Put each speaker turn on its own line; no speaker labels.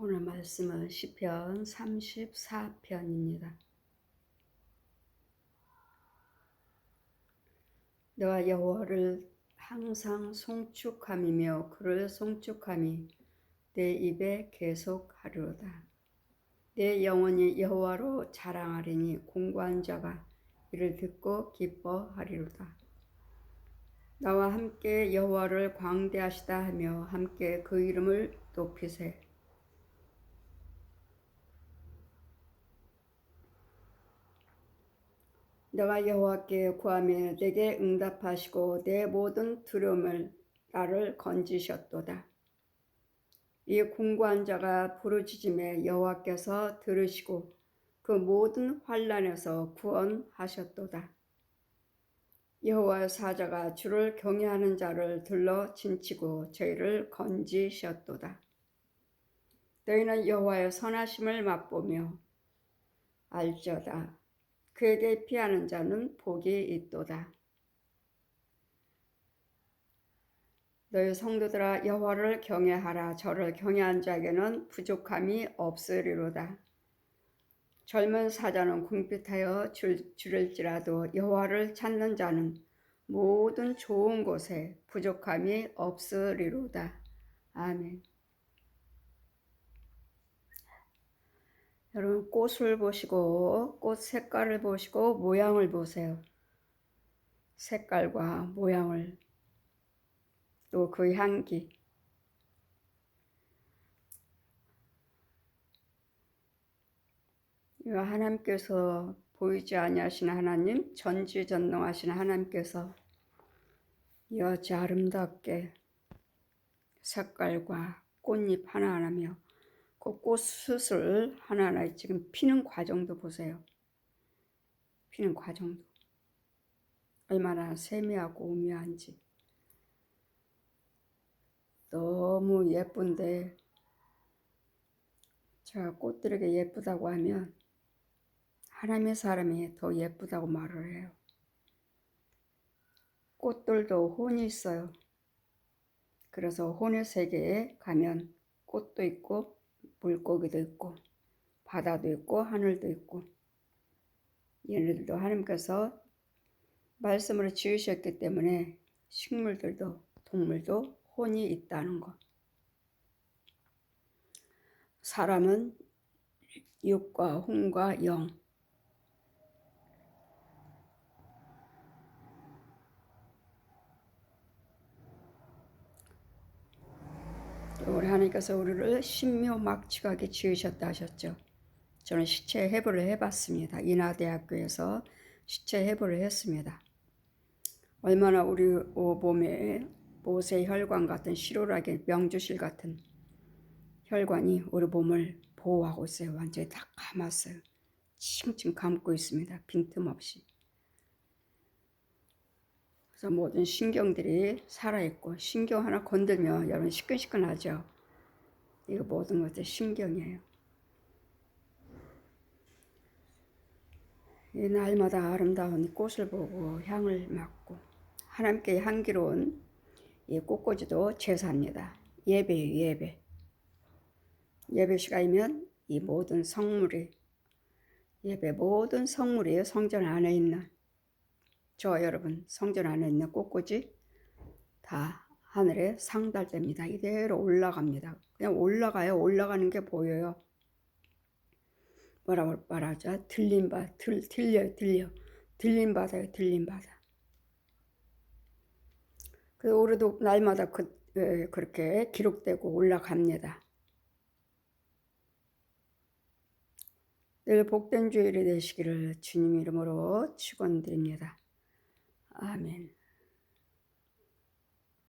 오늘 말씀은 시편 34편입니다. 너와 여호와를 항상 송축함이며 그를 송축함이 내 입에 계속하리로다. 내 영혼이 여호와로 자랑하리니 공고한 자가 이를 듣고 기뻐하리로다. 나와 함께 여호와를 광대하시다 하며 함께 그 이름을 높이세. 내가 여호와께 구하며 내게 응답하시고 내 모든 두려움을 나를 건지셨도다. 이 공고한 자가 부르짖음에 여호와께서 들으시고 그 모든 환란에서 구원하셨도다. 여호와의 사자가 주를 경외하는 자를 들러 진치고 저희를 건지셨도다. 너희는 여호와의 선하심을 맛보며 알지어다. 그에게 피하는 자는 복이 있도다. 너희 성도들아 여호와를 경외하라. 저를 경외한 자에게는 부족함이 없으리로다. 젊은 사자는 궁핍하여 줄, 줄일지라도 여호와를 찾는 자는 모든 좋은 곳에 부족함이 없으리로다. 아멘. 여러분 꽃을 보시고 꽃 색깔을 보시고 모양을 보세요. 색깔과 모양을 또 그 향기 하나님께서 보이지 아니하시는 하나님 전지전능하신 하나님께서 여지 아름답게 색깔과 꽃잎 하나하나며 그 꽃숯을 하나하나 지금 피는 과정도 보세요. 피는 과정도. 얼마나 세미하고 오묘한지. 너무 예쁜데 제가 꽃들에게 예쁘다고 하면 하나님의 사람이 더 예쁘다고 말을 해요. 꽃들도 혼이 있어요. 그래서 혼의 세계에 가면 꽃도 있고 물고기도 있고 바다도 있고 하늘도 있고 얘네들도 하나님께서 말씀으로 지으셨기 때문에 식물들도 동물도 혼이 있다는 것. 사람은 육과 혼과 영. 우리 하나님께서 우리를 신묘막측하게 지으셨다 하셨죠. 저는 시체 해부를 해봤습니다. 인하대학교에서 시체 해부를 했습니다. 얼마나 우리 몸에 모세 혈관 같은 시로락의 명주실 같은 혈관이 우리 몸을 보호하고 있어요. 완전히 다 감았어요. 칭칭 감고 있습니다. 빈틈없이. 그래서 모든 신경들이 살아있고 신경 하나 건들면 여러분 시끈시끈하죠. 이거 모든 것들 신경이에요. 이 날마다 아름다운 꽃을 보고 향을 맡고 하나님께 향기로운 이 꽃꽂이도 제사입니다. 예배예요, 예배. 예배 시간이면 이 모든 성물이 예배 모든 성물이 성전 안에 있는 저 여러분 성전 안에 있는 꽃꽂이 다 하늘에 상달됩니다. 이대로 올라갑니다. 그냥 올라가요. 올라가는 게 보여요. 뭐라고 말하죠? 들림 바, 들, 들려, 들려. 들림 바다요, 들림 바다. 그 올해도 날마다 그, 그렇게 기록되고 올라갑니다. 늘 복된 주일이 되시기를 주님 이름으로 축원드립니다. 아멘.